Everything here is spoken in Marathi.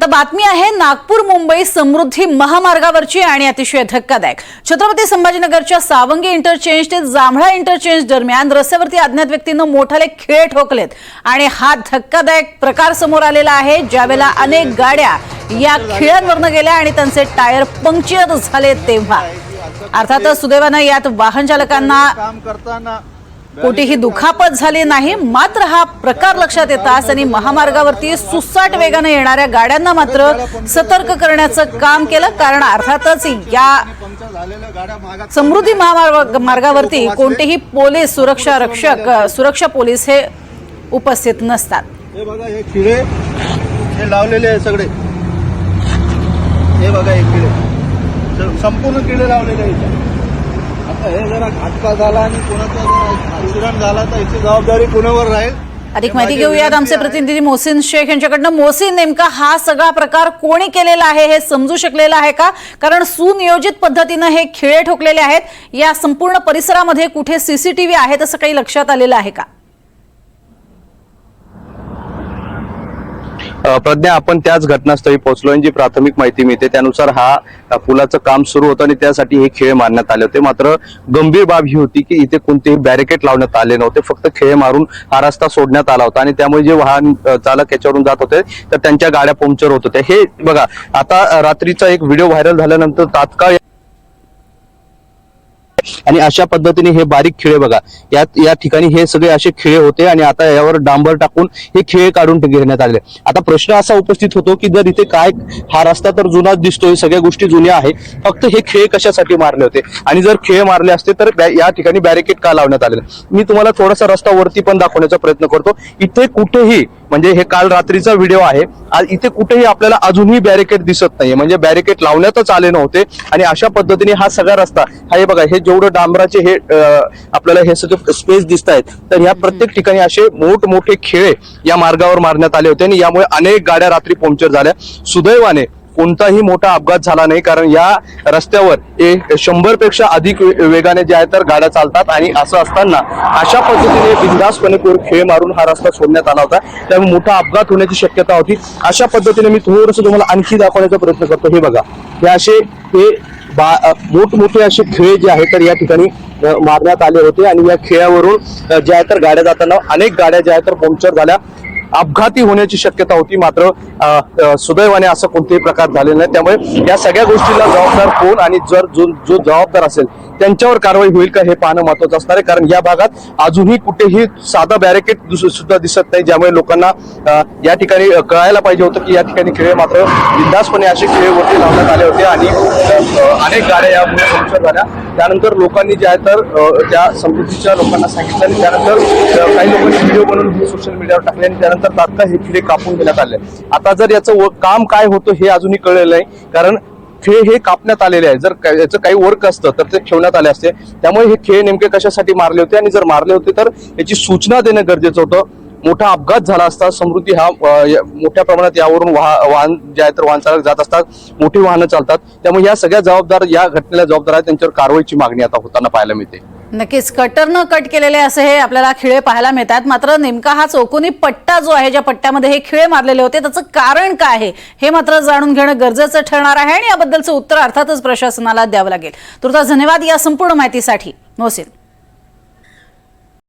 आता बातमी आहे नागपूर मुंबई समृद्धी महामार्गावरची आणि अतिशय धक्कादायक. छत्रपती संभाजीनगरच्या सावंगी इंटरचेंज ते जांभळा इंटरचेंज दरम्यान रस्त्यावरती अज्ञात व्यक्तीनं मोठाले खेळ ठोकलेत. आणि हा धक्कादायक प्रकार समोर आलेला आहे ज्यावेळेला अनेक गाड्या या खिळ्यांवरनं गेल्या आणि त्यांचे टायर पंक्चर झाले तेव्हा. अर्थातच सुदैवानं यात वाहन चालकांना काम करताना कोठेही दुखापत झाली नाही मात्र हा प्रकार लक्षात येताच त्यांनी महामार्गावरती सुसाट वेगाने येणाऱ्या गाड्यांना मात्र सतर्क करण्याचं काम केलं. कारण अर्थातच या समृद्धी महामार्ग मार्गावरती कोणतेही पोलीस सुरक्षा रक्षक सुरक्षा पोलीस हे उपस्थित नसतात. हे बघा हे खिळे हे लावलेले आहे सगळे. हे बघा हे खिळे. संपूर्ण किडे लावलेले आहे हे जरा झाला आणि कोणाचा जर ऍक्सिडेंट झाला तर याची जबाबदारी कोणावर राहील? अधिक माहिती घेऊयात आमचे. प्रतिनिधी मोहसिन शेख यांच्याकडनं. मोहसिन नेमका हा सगळा प्रकार कोणी केलेला आहे हे समजू शकलेलं आहे का? कारण सुनियोजित पद्धतीनं हे खिळे ठोकलेले आहेत. या संपूर्ण परिसरामध्ये कुठे सीसीटीव्ही आहे तसं काही लक्षात आलेलं आहे का? प्रज्ञा आपण त्याच घटनास्थळी पोहोचलो आणि जी प्राथमिक माहिती मिळते त्यानुसार हा पुलाचं काम सुरू होतं आणि त्यासाठी हे खेळ मारण्यात आले होते. मात्र गंभीर बाब ही होती की इथे कोणतेही बॅरिकेड लावण्यात आले नव्हते. फक्त खेळ मारून हा रस्ता सोडण्यात आला होता आणि त्यामुळे जे वाहन चालक याच्यावरून जात होते तर त्यांच्या गाड्या पंक्चर होत होत्या. हे बघा आता रात्रीचा एक व्हिडिओ व्हायरल झाल्यानंतर तात्काळ आणि अशा पद्धतीने हे बारीक खिळे बघा. या या ठिकाणी हे सगळे असे खिळे होते आणि आता यावर डांबर टाकून हे खिळे काढून घेण्यात आले आता प्रश्न असा उपस्थित होतो की जर इथे काय हा रस्ता तर जुनाच दिसतोय सगळ्या गोष्टी जुन्या आहे फक्त हे खिळे कशासाठी मारले होते? आणि जर खिळे मारले असते तर बॅ- या ठिकाणी बॅरिकेड का लावण्यात आले मी तुम्हाला थोडासा रस्ता वरती पण दाखवण्याचा प्रयत्न करतो. इथे कुठेही म्हणजे हे काल रात्रीचा व्हिडिओ आहे इथे कुठेही आपल्याला अजूनही बॅरिकेड दिसत नाहीये. म्हणजे बॅरिकेड लावण्यातच आले नव्हते आणि अशा पद्धतीने हा सगळा रस्ता हा हे बघा हे जेवढं डांबराचे हे आपल्याला हे सगळे स्पेस दिसत आहेत तर ह्या प्रत्येक ठिकाणी असे मोठमोठे खेळे या मार्गावर मारण्यात आले होते आणि यामुळे अनेक गाड्या रात्री पंक्चर झाल्या. सुदैवाने कोणताही मोठा अपघात झाला नाही कारण या रस्त्यावर शंभरपेक्षा अधिक वेगाने जे आहे तर गाड्या चालतात आणि असं असताना अशा पद्धतीने बिंदासपणे खेळ मारून हा रस्ता सोडण्यात आला होता. त्यामुळे मोठा अपघात होण्याची शक्यता होती. अशा पद्धतीने मी थोडस तुम्हाला आणखी दाखवण्याचा प्रयत्न करतो. हे बघा. हे असे हे बा मोठमोठे असे खेळ जे आहेत तर या ठिकाणी मारण्यात आले होते. आणि या खेळावरून ज्या आहे तर गाड्या जाताना अनेक गाड्या ज्या आहेत तर पंक्चर झाल्या. अपघाती होण्याची शक्यता होती मात्र सुदैवाने असं कोणतेही प्रकार झालेला नाही त्यामुळे या सगळ्या गोष्टीला जबाबदार कोण आणि जर जो जो जबाबदार असेल त्यांच्यावर कारवाई होईल का हे पाहणं महत्वाचं असणार आहे. कारण या भागात अजूनही कुठेही साधा बॅरिकेड सुद्धा दिसत नाही. ज्यामुळे लोकांना या ठिकाणी कळायला पाहिजे होतं की या ठिकाणी खेळ मात्र बिंदासपणे असे खेळ वरती लावण्यात आले होते. आणि अनेक गाड्या यामुळे पंक्चर झाल्या. त्यानंतर लोकांनी जे आहे तर त्या समृद्धीच्या लोकांना सांगितलं आणि त्यानंतर काही लोकांनी व्हिडिओ बनवून सोशल मीडियावर टाकले आणि त्यानंतर तात्काळ हे खिडे कापून घेण्यात आले. आता जर याचं व- काम काय होतं हे अजूनही कळलेलं नाही कारण खेळ हे कापण्यात आलेले आहे. जर याचं काही वर्क असतं तर ते ठेवण्यात आले असते. त्यामुळे हे खेळ नेमके कशासाठी मारले होते आणि जर मारले होते तर याची सूचना देणं गरजेचं होतं. मोठा अपघात झाला असता समृद्धी हा मोठ्या प्रमाणात यावरून वाह- वाहन जे आहे तर वाहन चालक जात असतात मोठी वाहनं चालतात. त्यामुळे या सगळ्या जबाबदार या घटनेला जबाबदार आहेत त्यांच्यावर कारवाईची मागणी आता होताना पाहायला मिळते. नक्कीच कटरनं कट केलेले असे हे आपल्याला खिळे पाहायला मिळतात. मात्र नेमका हा चौकोनी पट्टा जो आहे ज्या पट्ट्यामध्ये हे खिळे मारलेले होते त्याचं कारण काय आहे हे मात्र जाणून घेणं गरजेचं ठरणार आहे आणि याबद्दलचं उत्तर अर्थातच प्रशासनाला द्यावं लागेल. तुर्तास धन्यवाद या संपूर्ण माहितीसाठी. मोहसिन.